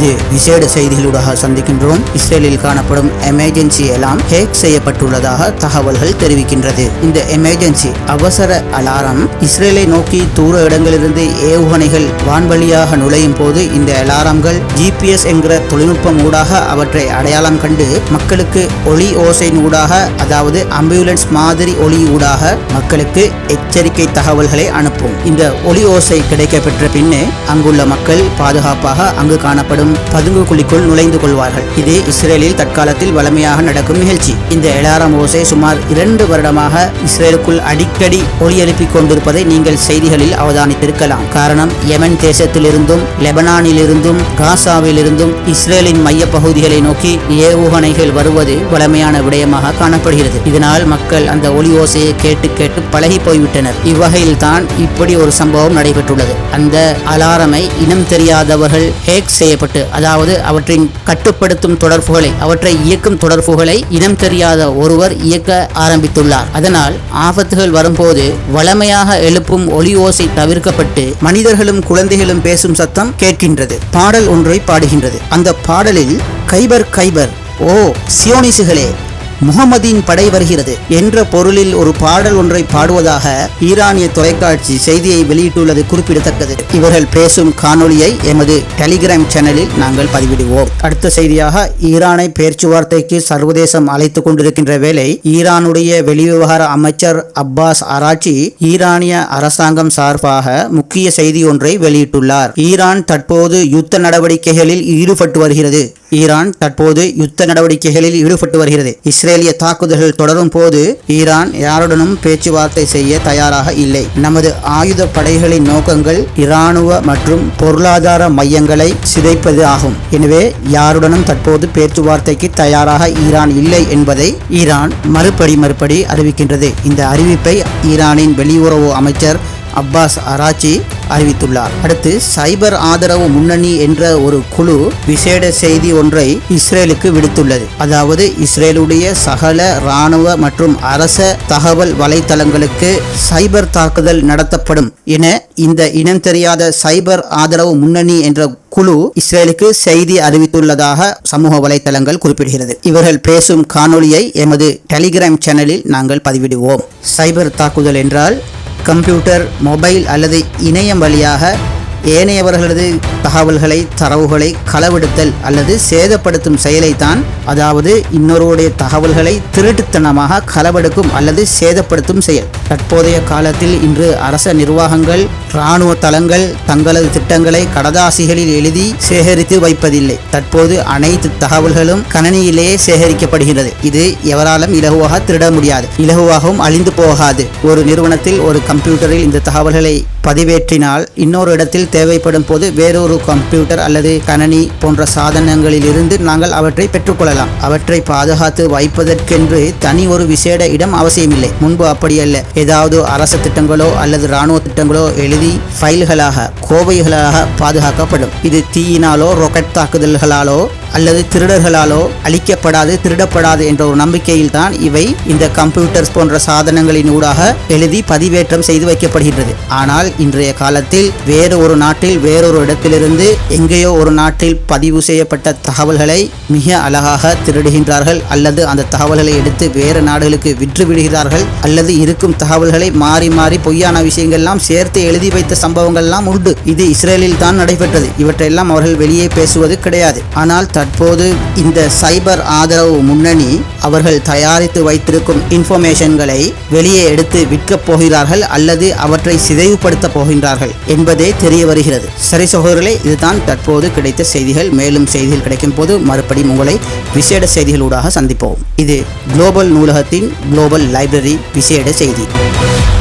இது விசேட செய்திகளூடாக சந்திக்கின்றோம். இஸ்ரேலில் காணப்படும் எமர்ஜென்சி எல்லாம் ஹேக் செய்யப்பட்டுள்ளதாக தகவல்கள் தெரிவிக்கின்றது. இந்த எமர்ஜென்சி அவசர அலாரம் இஸ்ரேலை நோக்கி தூர இடங்களிலிருந்து ஏவுகணைகள் வான்வழியாக நுழையும் போது இந்த அலாரங்கள் ஜிபிஎஸ் என்கிற தொழில்நுட்பம் ஊடாக அவற்றை அடையாளம் கண்டு மக்களுக்கு ஒளி ஓசை ஊடாக அதாவது ஆம்புலன்ஸ் மாதிரி ஒளி ஊடாக மக்களுக்கு எச்சரிக்கை தகவல்களை அனுப்பும். இந்த ஒளி ஓசை கிடைக்கப்பெற்ற பின்னே அங்குள்ள மக்கள் பாதுகாப்பாக அங்கு காணப்படும் பதுங்கு குழிக்குள் நுழைந்து கொள்வார்கள். இது இஸ்ரேலில் தற்காலத்தில் வலிமையாக நடக்கும் நிகழ்ச்சி. இந்த எலாரம் ஓசை சுமார் இரண்டு வருடமாக இஸ்ரேலுக்குள் அடிக்கடி ஒளி எழுப்பிக் கொண்டிருப்பதை நீங்கள் செய்திகளில் அவதானித்திருக்கலாம். காரணம் யமன் தேசத்திலிருந்தும் லெபனானிலிருந்தும் காசாவிலிருந்தும் இஸ்ரேலின் மைய பகுதிகளை நோக்கி ஏவுகணைகள் வருவது வலிமையான விடயமாக காணப்படுகிறது. இதனால் மக்கள் அந்த ஒளி ஓசையை கேட்டு கேட்டு பழகி போய்விட்டனர். இவ்வகையில் தான் இப்படி ஒரு சம்பவம் நடைபெற்றுள்ளது. அந்த அலாரமை இனம் தெரியாதவர்கள் ஹேக் செய்யப்பட்டு அதாவது அவற்றின் கட்டுப்படுத்தும் தொடர்புகளை அவற்றை இயக்கும் தொடர்புகளை இனம் தெரியாத ஒருவர் இயக்க ஆரம்பித்துள்ளார். அதனால் ஆபத்துகள் வரும்போது வளமையாக எழுப்பும் ஒளி ஓசை தவிர்க்கப்பட்டு மனிதர்களும் குழந்தைகளும் பேசும் சத்தம் கேட்கின்றது. பாடல் ஒன்றை பாடுகின்றது. அந்த பாடலில் கைபர் கைபர் ஓ சியோனிசுகளே முகமதின் படை வருகிறது என்ற பொருளில் ஒரு பாடல் ஒன்றை பாடுவதாக ஈரானிய தொலைக்காட்சி செய்தியை வெளியிட்டுள்ளது குறிப்பிடத்தக்கது. இவர்கள் பேசும் காணொளியை எமது டெலிகிராம் சேனலில் நாங்கள் பதிவிடுவோம். அடுத்த செய்தியாக ஈரானை பேச்சுவார்த்தைக்கு சர்வதேசம் அழைத்துக் கொண்டிருக்கின்ற வேளை ஈரானுடைய வெளிவிவகார அமைச்சர் அப்பாஸ் அராச்சி ஈரானிய அரசாங்கம் சார்பாக முக்கிய செய்தி ஒன்றை வெளியிட்டுள்ளார். ஈரான் தற்போது யுத்த நடவடிக்கைகளில் ஈடுபட்டு வருகிறது. ஈரான் தற்போது யுத்த நடவடிக்கைகளில் ஈடுபட்டு வருகிறது. இஸ்ரேலிய தாக்குதல்கள் தொடரும் போது ஈரான் யாருடனும் பேச்சுவார்த்தை செய்ய தயாராக இல்லை. நமது ஆயுத படைகளின் நோக்கங்கள் இராணுவ மற்றும் பொருளாதார மையங்களை சிதைப்பது ஆகும். எனவே யாருடனும் தற்போது பேச்சுவார்த்தைக்கு தயாராக ஈரான் இல்லை என்பதை ஈரான் மறுபடி மறுபடி அறிவிக்கின்றது. இந்த அறிவிப்பை ஈரானின் வெளியுறவு அமைச்சர் அப்பாஸ் அராச்சி அறிவித்துள்ளார். அடுத்து சைபர் ஆதரவு முன்னணி என்ற ஒரு குழு விசேட செய்தி ஒன்றை இஸ்ரேலுக்கு விடுத்துள்ளது. அதாவது இஸ்ரேலுடைய சகல இராணுவ மற்றும் அரச தகவல் வலைத்தளங்களுக்கு சைபர் தாக்குதல் நடத்தப்படும் என இந்த இனம் தெரியாத சைபர் ஆதரவு முன்னணி என்ற குழு இஸ்ரேலுக்கு செய்தி அறிவித்துள்ளதாக சமூக வலைத்தளங்கள் குறிப்பிடுகிறது. இவர்கள் பேசும் காணொளியை எமது டெலிகிராம் சேனலில் நாங்கள் பதிவிடுவோம். சைபர் தாக்குதல் என்றால் கம்ப்யூட்டர் மொபைல் அல்லது இணையம் வழியாக ஏனையவர்களது தகவல்களை தரவுகளை களவெடுத்தல் அல்லது சேதப்படுத்தும் செயலைத்தான் அதாவது இன்னொருடைய தகவல்களை திருட்டுத்தனமாக களவெடுக்கும் அல்லது சேதப்படுத்தும் செயல். தற்போதைய காலத்தில் இன்று அரச நிர்வாகங்கள் இராணுவ தளங்கள் தங்களது திட்டங்களை கடதாசிகளில் எழுதி சேகரித்து வைப்பதில்லை. தற்போது அனைத்து தகவல்களும் கணனியிலேயே சேகரிக்கப்படுகிறது. இது எவராலும் இலகுவாக திருட முடியாது. இலகுவாகவும் அழிந்து போகாது. ஒரு நிறுவனத்தில் ஒரு கம்ப்யூட்டரில் இந்த தகவல்களை பதிவேற்றினால் இன்னொரு இடத்தில் தேவைப்படும் போது வேறொரு கம்ப்யூட்டர் அல்லது கணனி போன்ற சாதனங்களில் இருந்து நாங்கள் அவற்றை பெற்றுக்கொள்ளலாம். அவற்றை பாதுகாத்து வைப்பதற்கென்று தனி ஒரு விசேட இடம் அவசியமில்லை. முன்பு அப்படியல்ல. ஏதாவது அரசு திட்டங்களோ அல்லது இராணுவ திட்டங்களோ எழுதி ஃபைல்களாக கோவைகளாக பாதுகாக்கப்படும். இது தீயினாலோ ராக்கெட் தாக்குதல்களாலோ அல்லது திருடர்களாலோ அழிக்கப்படாது திருடப்படாது என்ற ஒரு நம்பிக்கையில் தான் இவை இந்த கம்ப்யூட்டர்ஸ் போன்ற சாதனங்களின் ஊடாக எழுதி பதிவேற்றம் செய்து வைக்கப்படுகின்றது. ஆனால் இன்றைய காலத்தில் வேறு ஒரு நாட்டில் வேறொரு இடத்திலிருந்து எங்கேயோ ஒரு நாட்டில் பதிவு செய்யப்பட்ட தகவல்களை மிக அழகாக திருடுகின்றார்கள் அல்லது அந்த தகவல்களை எடுத்து வேறு நாடுகளுக்கு விற்று விடுகிறார்கள் அல்லது இருக்கும் தகவல் தகவல்களை மாறி மாறி பொய்யான விஷயங்கள்லாம் சேர்த்து எழுதி வைத்த சம்பவங்கள்லாம் உண்டு. இது இஸ்ரேலில் தான் நடைபெற்றது. இவற்றையெல்லாம் அவர்கள் வெளியே பேசுவது கிடையாது. ஆனால் தற்போது இந்த சைபர் ஆதரவு முன்னணி அவர்கள் தயாரித்து வைத்திருக்கும் இன்ஃபர்மேஷன்களை வெளியே எடுத்து விற்கப் போகிறார்கள் அல்லது அவற்றை சிதைவுபடுத்தப் போகின்றார்கள் என்பதே தெரிய வருகிறது. சரி சகோதரர்களே இதுதான் தற்போது கிடைத்த செய்திகள். மேலும் செய்திகள் கிடைக்கும் போது மறுபடியும் உங்களை விசேட செய்திகளூடாக சந்திப்போம். இது குளோபல் நூலகத்தின் குளோபல் லைப்ரரி விசேட செய்தி. We'll be.